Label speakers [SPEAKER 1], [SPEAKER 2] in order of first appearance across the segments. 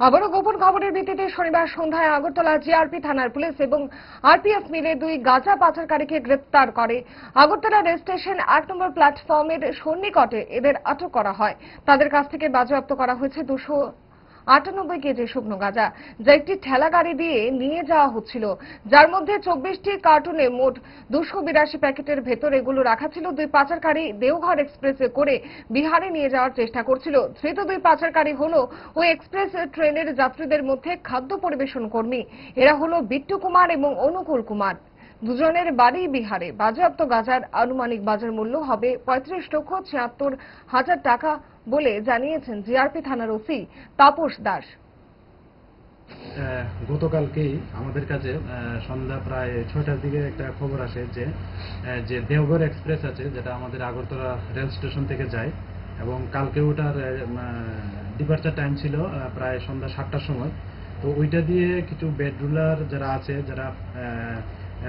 [SPEAKER 1] আবারও গোপন খবরের ভিত্তিতে শনিবার সন্ধ্যায় আগরতলা জিআরপি থানার পুলিশ এবং আরপিএফ মিলে দুই গাঁজা পাচারকারীকে গ্রেপ্তার করে। আগরতলা রেল স্টেশন এক নম্বর প্ল্যাটফর্মের সন্নিকটে এদের আটক করা হয়। তাদের কাছ থেকে বাজেয়াপ্ত করা হয়েছে দুশো আটানব্বই কেজি শুকনো গাঁজা, যা একটি ঠেলা গাড়ি দিয়ে নিয়ে যাওয়া হচ্ছিল। যার মধ্যে চব্বিশটি কার্টুনে মোট দুশো বিরাশি প্যাকেটের ভেতর এগুলো রাখা ছিল। দুই পাচারকারী দেওঘর এক্সপ্রেসে করে বিহারে নিয়ে যাওয়ার চেষ্টা করছিল। ধৃত দুই পাচারকারী হলো ওই এক্সপ্রেস ট্রেনের যাত্রীদের মধ্যে খাদ্য পরিবেশন কর্মী। এরা হলো বিট্টু কুমার এবং অনুকূল কুমার। দুজনের বাড়ি বিহারে। বাজেয়াপ্ত গাজার আনুমানিক বাজার মূল্য হবে পঁয়ত্রিশ লক্ষ ছিয়াত্তর হাজার টাকা বলে জানিয়েছেন জিআরপি থানার ওসি তাপস দাস।
[SPEAKER 2] গতকালকেই আমাদের কাছে সন্ধ্যা প্রায় ছয়টার দিকে একটা খবর আসে যে যে দেওঘর এক্সপ্রেস আছে, যেটা আমাদের আগরতলা রেল স্টেশন থেকে যায়, এবং কালকে ওটার ডিপার্চার টাইম ছিল প্রায় সন্ধ্যা সাতটার সময়। তো ওইটা দিয়ে কিছু বেডরুলার যারা আছে, যারা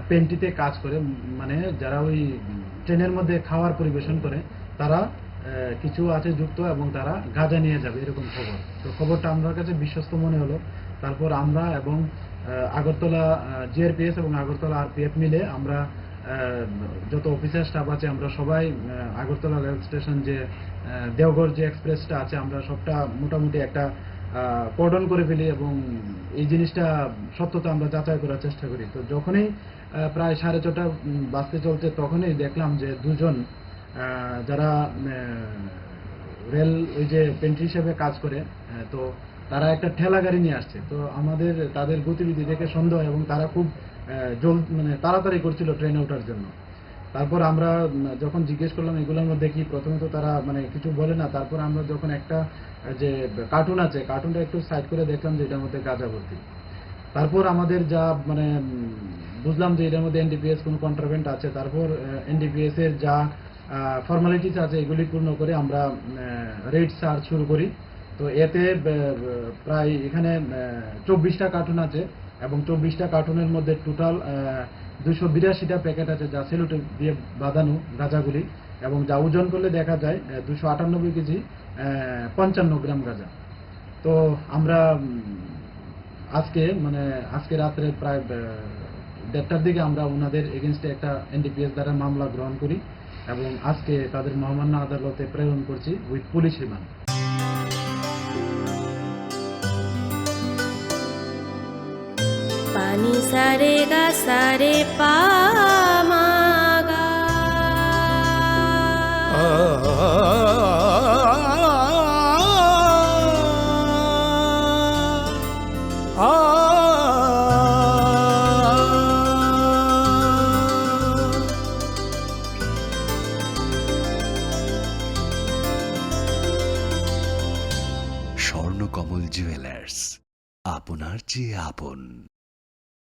[SPEAKER 2] পেন্টিতে কাজ করে মানে যারা ওই ট্রেনের মধ্যে খাবার পরিবেশন করে, তারা কিছু আছে যুক্ত এবং তারা গাঁজা নিয়ে যাবে, এরকম খবর। তো খবরটা আমার কাছে বিশ্বস্ত মনে হলো। তারপর আমরা এবং আগরতলা জিআরপিএস এবং আগরতলা আরপিএফ মিলে আমরা যত অফিসার স্টাফ আছে, আমরা সবাই আগরতলা রেল স্টেশন যে দেওঘর যে এক্সপ্রেসটা আছে, আমরা সবটা মোটামুটি একটা কর্ডন করে ফেলি এবং এই জিনিসটা সত্যতা আমরা যাচাই করার চেষ্টা করি। তো যখনই প্রায় সাড়ে ছটা বাজতে চলছে তখনই দেখলাম যে দুজন যারা রেল ওই যে পেন্ট্রি হিসেবে কাজ করে তো তারা একটা ঠেলা গাড়ি নিয়ে আসছে। তো আমাদের, তাদের গতিবিধি দেখে সন্দেহ এবং তারা খুব জল মানে তাড়াতাড়ি করছিল ট্রেনে ওঠার জন্য। তারপর আমরা যখন জিজ্ঞেস করলাম এগুলোর মধ্যে কি, প্রথমে তো তারা মানে কিছু বলে না, তারপর আমরা যখন একটা, যে কার্টুন আছে কার্টুনটা একটু সাইড করে দেখলাম যে এটার মধ্যে গাঁজা ভর্তি তারপর আমাদের যা মানে বুঝলাম যে এটার মধ্যে এনডিপিএস কোনো কন্ট্রাভেন্ট আছে, তারপর এনডিপিএস এর যা ফর্মালিটিস আছে, এগুলি পূর্ণ করে আমরা রেড সার্চ শুরু করি। তো এতে প্রায় এখানে চব্বিশটা কার্টুন আছে এবং চব্বিশটা কার্টুনের মধ্যে টোটাল দুশো বিরাশিটা প্যাকেট আছে, যা সেলুটে দিয়ে বাঁধানো গাঁজাগুলি এবং যা ওজন করলে দেখা যায় দুশো আটানব্বই কেজি পঞ্চান্ন গ্রাম গাঁজা। তো আমরা আজকে মানে আজকে রাত্রে প্রায় দেড়টার দিকে আমরা ওনাদের এগেনস্টে একটা এনডিপিএস দ্বারা মামলা গ্রহণ করি এবং আজকে তাদের মহামান্য আদালতে প্রেরণ করছি উইথ পুলিশ রিমান্ড।
[SPEAKER 3] পানি সারে গা সারে পামাগা
[SPEAKER 4] স্বর্ণকমল জুয়েলার্স আপনার চেয়ে আপন।